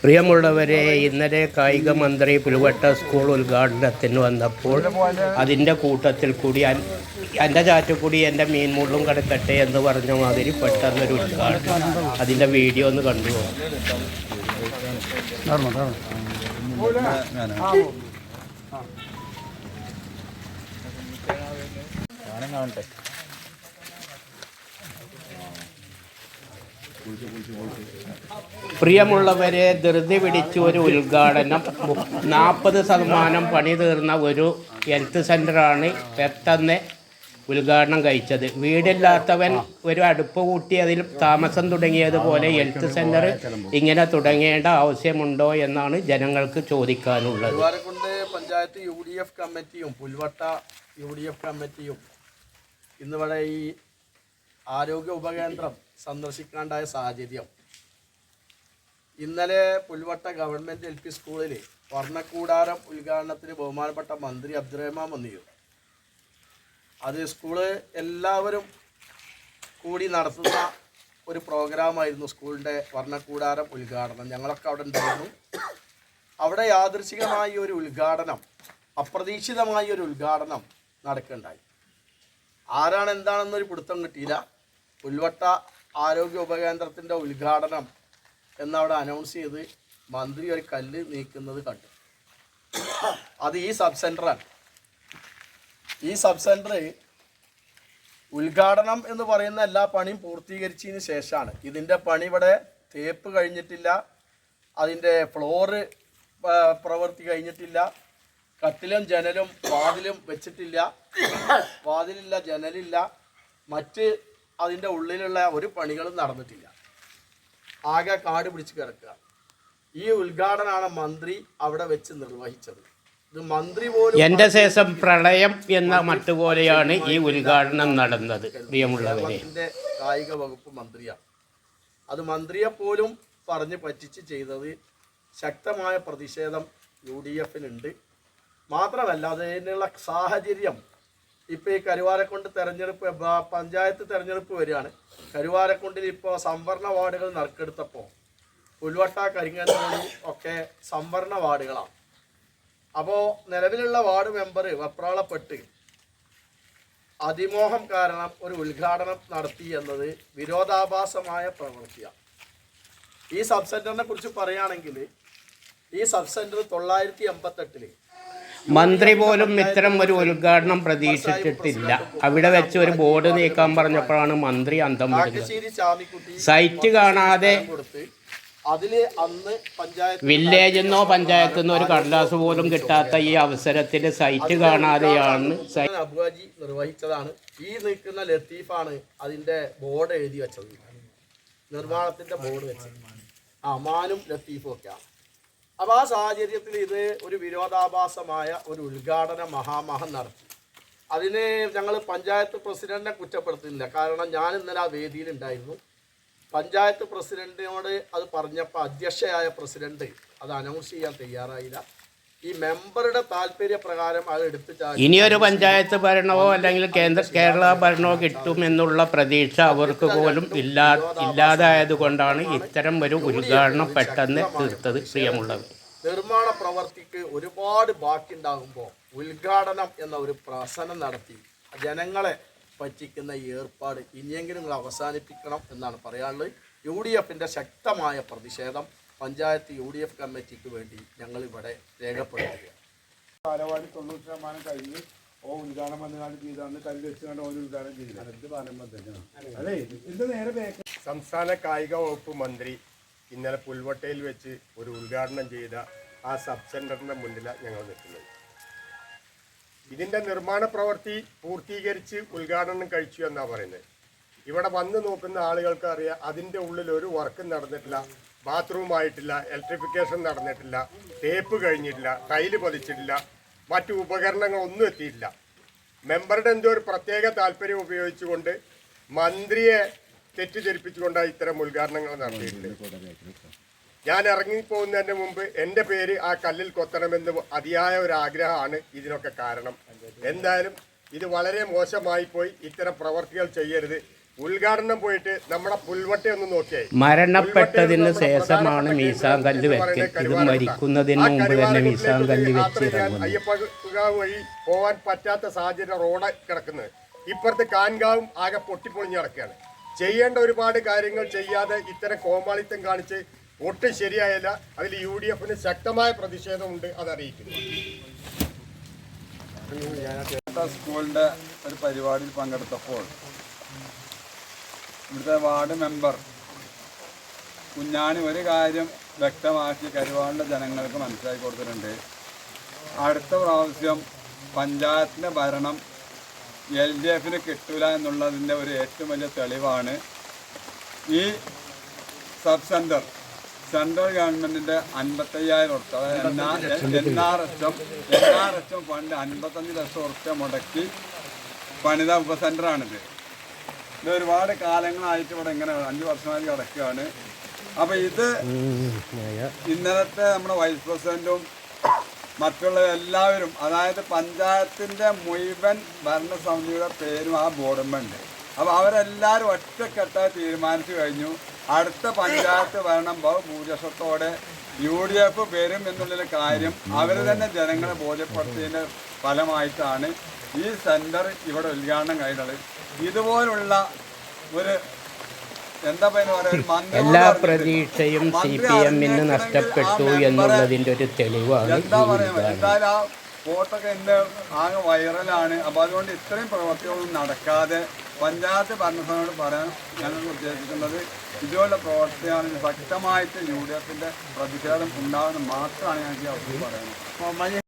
പ്രിയമുള്ളവരെ ഇന്നലെ കായിക മന്ത്രി പുലുവട്ട സ്കൂൾ ഉദ്ഘാടനത്തിന് വന്നപ്പോൾ അതിന്റെ കൂട്ടത്തിൽ കൂടി എന്റെ ചാറ്റിൽ കൂടി എന്റെ മീൻമുള്ളും കിടക്കട്ടെ എന്ന് പറഞ്ഞ മാതിരി പെട്ടെന്നൊരു ഉദ്ഘാടനം. അതിന്റെ വീഡിയോ ഒന്ന് കണ്ടു പ്രിയമുള്ളവരെ ധൃതി പിടിച്ച ഒരു ഉദ്ഘാടനം. നാൽപ്പത് ശതമാനം പണി തീർന്ന ഒരു ഹെൽത്ത് സെന്ററാണ് പെട്ടെന്ന് ഉദ്ഘാടനം കഴിച്ചത്. വീടില്ലാത്തവൻ ഒരു അടുപ്പ് കൂട്ടി അതിൽ താമസം തുടങ്ങിയതുപോലെ ഹെൽത്ത് സെന്റർ ഇങ്ങനെ തുടങ്ങേണ്ട ആവശ്യമുണ്ടോ എന്നാണ് ജനങ്ങൾക്ക് ചോദിക്കാനുള്ളത്. പഞ്ചായത്ത് യു ഡി എഫ് കമ്മിറ്റിയും പുൽവട്ട യു ഡി എഫ് കമ്മിറ്റിയും. ഇന്നിവിടെ ഈ ആരോഗ്യ ഉപകേന്ദ്രം സന്ദർശിക്കാണ്ടായ സാഹചര്യം. ഇന്നലെ പുൽവട്ട ഗവൺമെന്റ് എൽ പി സ്കൂളിൽ വർണക്കൂടാരം ഉദ്ഘാടനത്തിന് ബഹുമാനപ്പെട്ട മന്ത്രി അബ്ദുറഹ്മാൻ വന്നിരുന്നു അത് സ്കൂൾ എല്ലാവരും കൂടി നടത്തുന്ന ഒരു പ്രോഗ്രാമായിരുന്നു സ്കൂളിന്റെ വർണക്കൂടാരം ഉദ്ഘാടനം. ഞങ്ങളൊക്കെ അവിടെ ഉണ്ടായിരുന്നു. അവിടെ യാദൃശികമായി ഒരു ഉദ്ഘാടനം അപ്രതീക്ഷിതമായ ഒരു ഉദ്ഘാടനം നടക്കുകയുണ്ടായി ആരാണ് എന്താണെന്നൊരു പിടുത്തം കിട്ടിയില്ല. ഉൾവട്ട ആരോഗ്യ ഉപകേന്ദ്രത്തിന്റെ ഉദ്ഘാടനം എന്നവിടെ അനൗൺസ് ചെയ്ത് മന്ത്രി ഒരു കല്ല് നീക്കുന്നത് കണ്ടു. അത് ഈ സബ് സെന്ററാണ് ഈ സബ് സെന്റർ ഉദ്ഘാടനം എന്ന് പറയുന്ന എല്ലാ പണിയും പൂർത്തീകരിച്ചതിന് ശേഷമാണ്. ഇതിന്റെ പണി ഇവിടെ തേപ്പ് കഴിഞ്ഞിട്ടില്ല. അതിന്റെ ഫ്ലോറ് പ്രവൃത്തി കഴിഞ്ഞിട്ടില്ല. കട്ടിലും ജനലും വാതിലും വെച്ചിട്ടില്ല. വാതിലില്ല ജനലില്ല. മറ്റ് അതിന്റെ ഉള്ളിലുള്ള ഒരു പണികളും നടന്നിട്ടില്ല. ആകെ കാട് പിടിച്ച് കിടക്കുക. ഈ ഉദ്ഘാടനമാണ് മന്ത്രി അവിടെ വെച്ച് നിർവഹിച്ചത്. ഇത് മന്ത്രി പോലും എന്റെ ശേഷം പ്രളയം എന്ന മട്ടുപോലെയാണ് ഈ ഉദ്ഘാടനം നടന്നത്. പ്രിയമുള്ളവരെ. കായിക വകുപ്പ് മന്ത്രിയാണ്. അത് മന്ത്രിയെ പോലും പറഞ്ഞ് പറ്റിച്ച് ചെയ്തത് ശക്തമായ പ്രതിഷേധം യു ഡി എഫിനുണ്ട്. മാത്രമല്ല അതിനുള്ള സാഹചര്യം ഇപ്പോൾ ഈ കരുവാരക്കുണ്ട് തെരഞ്ഞെടുപ്പ് പഞ്ചായത്ത് തെരഞ്ഞെടുപ്പ് വരികയാണ്. കരുവാരക്കുണ്ടിൽ ഇപ്പോൾ സംവരണ വാർഡുകൾ നറുക്കെടുത്തപ്പോൾ പുൽവട്ട കരിങ്ങനോടി ഒക്കെ സംവരണ വാർഡുകളാണ്. അപ്പോൾ നിലവിലുള്ള വാർഡ് മെമ്പർ വെപ്രാളപ്പെട്ട് അതിമോഹം കാരണം ഒരു ഉദ്ഘാടനം നടത്തി എന്നത് വിരോധാഭാസമായ പ്രവൃത്തിയാണ്. ഈ സബ് സെന്ററിനെ കുറിച്ച് പറയുകയാണെങ്കിൽ ഈ സബ് സെന്റർ തൊള്ളായിരത്തി എൺപത്തെട്ടിൽ മന്ത്രി പോലും ഇത്തരം ഒരു ഉദ്ഘാടനം പ്രതീക്ഷിച്ചിട്ടില്ല. അവിടെ വെച്ച് ഒരു ബോർഡ് നീക്കാൻ പറഞ്ഞപ്പോഴാണ് മന്ത്രി അന്തം വിടുന്നത്. സൈറ്റ് കാണാതെ വില്ലേജിൽ നിന്നോ പഞ്ചായത്തിൽ നിന്നോ ഒരു കടലാസ് പോലും കിട്ടാത്ത ഈ അവസരത്തിൽ സൈറ്റ് കാണാതെയാണ് അബുവാജി നിർവഹിച്ചതാണ്. ഈ നിൽക്കുന്ന ലത്തീഫാണ് അതിന്റെ ബോർഡ് എഴുതി വെച്ചത്. നിർമ്മാണത്തിന്റെ ബോർഡ് വെച്ചത്. ആ മാനും ലത്തീഫും ഒക്കെയാണ്. അപ്പോൾ ആ സാഹചര്യത്തിൽ ഇത് ഒരു വിരോധാഭാസമായ ഒരു ഉദ്ഘാടന മഹാമഹം നടത്തി. അതിന് ഞങ്ങൾ പഞ്ചായത്ത് പ്രസിഡന്റിനെ കുറ്റപ്പെടുത്തുന്നില്ല കാരണം ഞാൻ ഇന്നലെ ആ വേദിയിലുണ്ടായിരുന്നു പഞ്ചായത്ത് പ്രസിഡന്റിനോട് അത് പറഞ്ഞപ്പോൾ അധ്യക്ഷയായ പ്രസിഡന്റ് അത് അനൗൺസ് ചെയ്യാൻ തയ്യാറായില്ല. ഈ മെമ്പറുടെ താല്പര്യപ്രകാരം അത് എടുത്തു ചാടി. ഇനിയൊരു പഞ്ചായത്ത് ഭരണമോ അല്ലെങ്കിൽ കേന്ദ്ര കേരള ഭരണമോ കിട്ടുമെന്നുള്ള പ്രതീക്ഷ അവർക്ക് പോലും ഇല്ലാ ഇല്ലാതായത് കൊണ്ടാണ് ഇത്തരം ഒരു ഉദ്ഘാടനം പെട്ടെന്ന് തീർത്തത് പ്രിയമുള്ളത് നിർമ്മാണ പ്രവർത്തിക്ക് ഒരുപാട് ബാക്കിയുണ്ടാകുമ്പോൾ ഉദ്ഘാടനം എന്ന ഒരു പ്രസനം നടത്തി ജനങ്ങളെ പറ്റിക്കുന്ന ഈ ഏർപ്പാട് ഇനിയെങ്കിലും അവസാനിപ്പിക്കണം എന്നാണ് പറയാനുള്ളത്. യു ഡി എഫിന്റെ ശക്തമായ പ്രതിഷേധം പഞ്ചായത്ത് യു ഡി എഫ് കമ്മിറ്റിക്ക് വേണ്ടി ഞങ്ങൾ ഇവിടെ രേഖപ്പെടുത്തുകയാണ് കാലവാടി തൊണ്ണൂറ് ശതമാനം കഴിഞ്ഞ് ഓ ഉദ്ഘാടനം വന്നുകാണ്ട് ചെയ്താണ് കല്ല് വെച്ചുകൊണ്ട് ഓരോ ഉദ്ഘാടനം ചെയ്തില്ല അല്ലേ? അതെ ഇത് നേരെ ബാക്ക് സംസ്ഥാന കായിക വകുപ്പ് മന്ത്രി ഇന്നലെ പുൽവട്ടയിൽ വെച്ച് ഒരു ഉദ്ഘാടനം ചെയ്ത ആ സബ് സെന്ററിന്റെ മുന്നിലാണ് ഞങ്ങൾ നിൽക്കുന്നത്. ഇതിന്റെ നിർമ്മാണ പ്രവൃത്തി പൂർത്തീകരിച്ച് ഉദ്ഘാടനം കഴിച്ചു എന്നാണ് പറയുന്നത്. ഇവിടെ വന്ന് നോക്കുന്ന ആളുകൾക്ക് അറിയാം അതിന്റെ ഉള്ളിൽ ഒരു വർക്കും നടന്നിട്ടില്ല. ബാത്റൂം ആയിട്ടില്ല ഇലക്ട്രിഫിക്കേഷൻ നടന്നിട്ടില്ല ടേപ്പ് കഴിഞ്ഞിട്ടില്ല ടൈൽ പതിച്ചിട്ടില്ല മറ്റു ഉപകരണങ്ങൾ ഒന്നും എത്തിയിട്ടില്ല മെമ്പറുടെ എന്തോ ഒരു പ്രത്യേക താല്പര്യം ഉപയോഗിച്ചുകൊണ്ട് മന്ത്രിയെ തെറ്റിദ്ധരിപ്പിച്ചുകൊണ്ടാണ് ഇത്തരം ഉദ്ഘാടനങ്ങൾ നടത്തിയിട്ടുള്ളത് ഞാൻ ഇറങ്ങിപ്പോകുന്നതിന് മുമ്പ് എന്റെ പേര് ആ കല്ലിൽ കൊത്തണമെന്ന് അതിയായ ഒരു ആഗ്രഹമാണ്. ഇതിനൊക്കെ കാരണം. എന്തായാലും ഇത് വളരെ മോശമായി പോയി. ഇത്തരം പ്രവർത്തികൾ ചെയ്യരുത്. ഉദ്ഘാടനം പോയിട്ട് നമ്മുടെ പുൽവട്ടെ ഒന്ന് നോക്കിയായി. മരണപ്പെട്ടതിന് ശേഷമാണ് മീസാം കല്ല് വെക്കൽ ഇത് മരിക്കുന്നതിന് മുമ്പ് തന്നെ മീസാം കല്ല് വെച്ച് അയ്യപ്പകാവ് വഴി പോവാൻ പറ്റാത്ത സാഹചര്യം റോഡ് കിടക്കുന്നത്. ഇപ്പുറത്ത് കാൻകാവും ആകെ പൊട്ടിപ്പൊളിഞ്ഞ് കിടക്കുകയാണ് ചെയ്യേണ്ട ഒരുപാട് കാര്യങ്ങൾ ചെയ്യാതെ ഇത്തരം കോമാളിത്തം കാണിച്ച് ഒട്ടും ശരിയായല്ല. അതിൽ യു ഡി എഫിന് ശക്തമായ പ്രതിഷേധമുണ്ട് അത് അറിയിക്കുന്നു സ്കൂളിന്റെ ഒരു പരിപാടിയിൽ പങ്കെടുത്തപ്പോൾ ഇവിടുത്തെ വാർഡ് മെമ്പർ കുഞ്ഞാണി ഒരു കാര്യം വ്യക്തമാക്കി കരുവാളിന്റെ ജനങ്ങൾക്ക് മനസ്സിലാക്കി കൊടുത്തിട്ടുണ്ട്. അടുത്ത പ്രാവശ്യം പഞ്ചായത്തിന്റെ ഭരണം എൽ ഡി എഫിന് കിട്ടില്ല എന്നുള്ളതിന്റെ ഒരു ഏറ്റവും വലിയ തെളിവാണ് ഈ സബ് സെന്റർ സെൻട്രൽ ഗവൺമെന്റിന്റെ അൻപത്തയ്യായിരം അതായത് N R H N R H fund അൻപത്തഞ്ച് ലക്ഷം ഉറുപ്പ്യ മുടക്കി പണിത ഉപസെന്ററാണിത് ഇത് ഒരുപാട് കാലങ്ങളായിട്ട് ഇവിടെ ഇങ്ങനെ അഞ്ച് വർഷമായി കിടക്കുകയാണ്. അപ്പോൾ ഇത് ഇന്നലത്തെ നമ്മുടെ വൈസ് പ്രസിഡന്റും മറ്റുള്ള എല്ലാവരും അതായത് പഞ്ചായത്തിന്റെ മുഴുവൻ ഭരണസമിതിയുടെ പേരും ആ ബോർഡുമുണ്ട് അപ്പോൾ അവരെല്ലാവരും ഒറ്റക്കെട്ടായി തീരുമാനിച്ചു കഴിഞ്ഞു. അടുത്ത പഞ്ചായത്ത് ഭരണം ബഹുഭൂരിപക്ഷത്തോടെ യു ഡി എഫ് വരും എന്നുള്ളൊരു കാര്യം അവർ തന്നെ ജനങ്ങളെ ബോധ്യപ്പെടുത്തിയതിന്റെ ഫലമായിട്ടാണ് ഈ സെന്റർ ഇവിടെ ഉദ്ഘാടനം കഴിഞ്ഞത്. ഇതുപോലുള്ള ഒരു എല്ലാ. പ്രതീക്ഷയും സി പി എമ്മിന് നഷ്ടപ്പെട്ടു എന്നുള്ളതിന്റെ ഒരു തെളിവാണ് എന്താ എന്തായാലും ആ ഫോട്ടൊക്കെ എന്റെ ആകെ വൈറലാണ്. അപ്പോൾ അതുകൊണ്ട് ഇത്രയും പ്രവർത്തികളൊന്നും നടക്കാതെ പഞ്ചായത്ത് ഭരണസഭയോട് പറയാൻ ഞങ്ങൾ ഉദ്ദേശിക്കുന്നത് ഇതുപോലുള്ള പ്രവർത്തിയാണ് ശക്തമായിട്ട് യു ഡി എഫിന്റെ പ്രതിഷേധം ഉണ്ടാകുന്നത് മാത്രമാണ് ഞങ്ങൾക്ക് പറയുന്നത്.